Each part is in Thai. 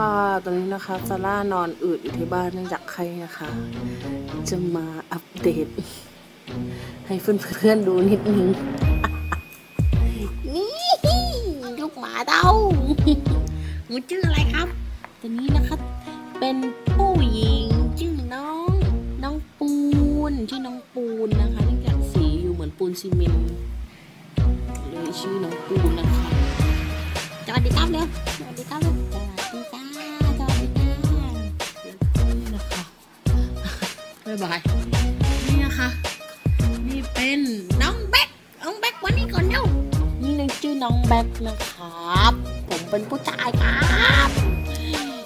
ค่ะตอนนี้นะคะซาร่านอนอืดอยู่ที่บ้านเนื่องจากไข้นะคะ จะมาอัปเดต ให้เพื่อนๆดูนิดนึง นี่ลูกหมาเต้าหนูชื่ออะไรครับ ตัวนี้นะคะ เป็นผู้หญิงชื่อน้อง น้องปูนชื่อน้องปูนนะคะเนื่องจากสีอยู่เหมือนปูนซีเมนต์เลยชื่อน้องปูนนะคะสวัสดีครับเร็วสวัสดีครับ บ๊ายบาย นี่นะคะ นี่เป็นน้องแบ็คน้องแบ็ควันนี้ก่อนเร็วนี่นชื่อน้องแบ็คนะครับ ผมเป็นผู้ชายครับ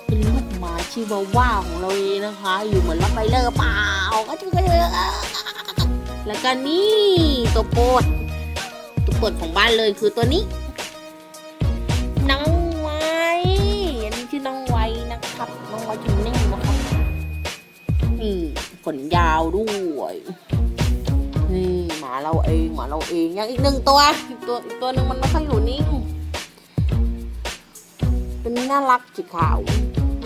เป็นลูกหมาชิวาว่าของเราเองนะคะ อยู่เหมือนรับไบเลอร์เปล่าก็ชื่อก็เลยแล้วก็นี่ตัวโปรดตัวโปรดของบ้านเลยคือตัวนี้ ขนยาวด้วยนี่หมาเราเองหมาเราเองยังอีกหนึ่งตัวอีกตัวอีกตัวหนึ่งมันไม่ค่อยอยู่นิ่งเป็นน่ารักสีขาว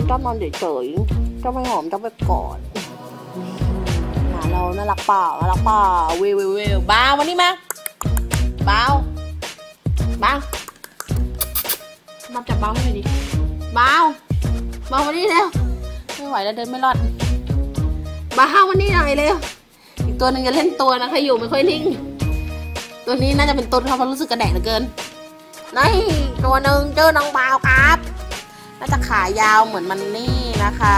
ชอบนอนเฉยๆชอบไปหอมชอบไปกอดหมาเราน่ารักเปล่าน่ารักเปล่าเววเววเววบ้าวมานี่มาบ้าวบ้าวมาจับบ้าวให้หน่อยดิบ้าวบ้าวมานี่เร็วไม่ไหวแล้วเดินไม่รอด บ้าวมานี่หน่อยเร็วอีกตัวหนึ่งจะเล่นตัวนะคะอยู่ไม่ค่อยนิ่ง ตัวนี้น่าจะเป็นต้นเขาเพราะรู้สึกกระแดกเหลือเกินนี่ตัวหนึ่งเจอน้องบาวครับน่าจะขายาวเหมือนมันนี่นะคะ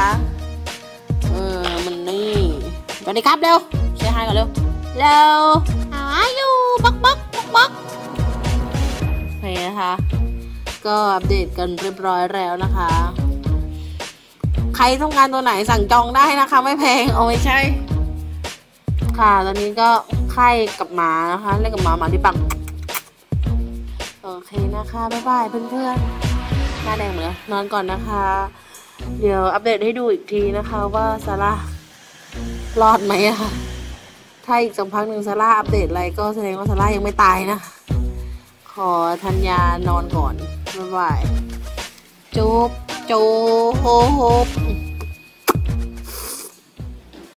เออมันนี่สวัสดีครับเร็วเชียร์ให้ก่อนเร็วเร็วหาอยู่บักบักบักบักโอเคนะคะก็อัปเดตกันเรียบร้อยแล้วนะคะ รต้องการตัวไหนสั่งจองได้นะคะ ไม่แพงเอาไม่ใช่ ค่ะตอนนี้ก็ไข้กับหมานะคะเล่นกับหมาหมาที่ปักโอเคนะคะบ๊ายบายเพื่อนๆหน้าแดงเหมือนกันนอนก่อนนะคะ เดี๋ยวอัปเดตให้ดูอีกทีนะคะ ว่าซาร่ารอดไหมอะค่ะถ้าอีกสักพักหนึ่งซาร่าอัปเดตอะไรก็แสดงว่าซาร่ายังไม่ตายนะ ขอธัญญานอนก่อนบ๊ายบายจุ๊บ จุ๊บโฮโฮ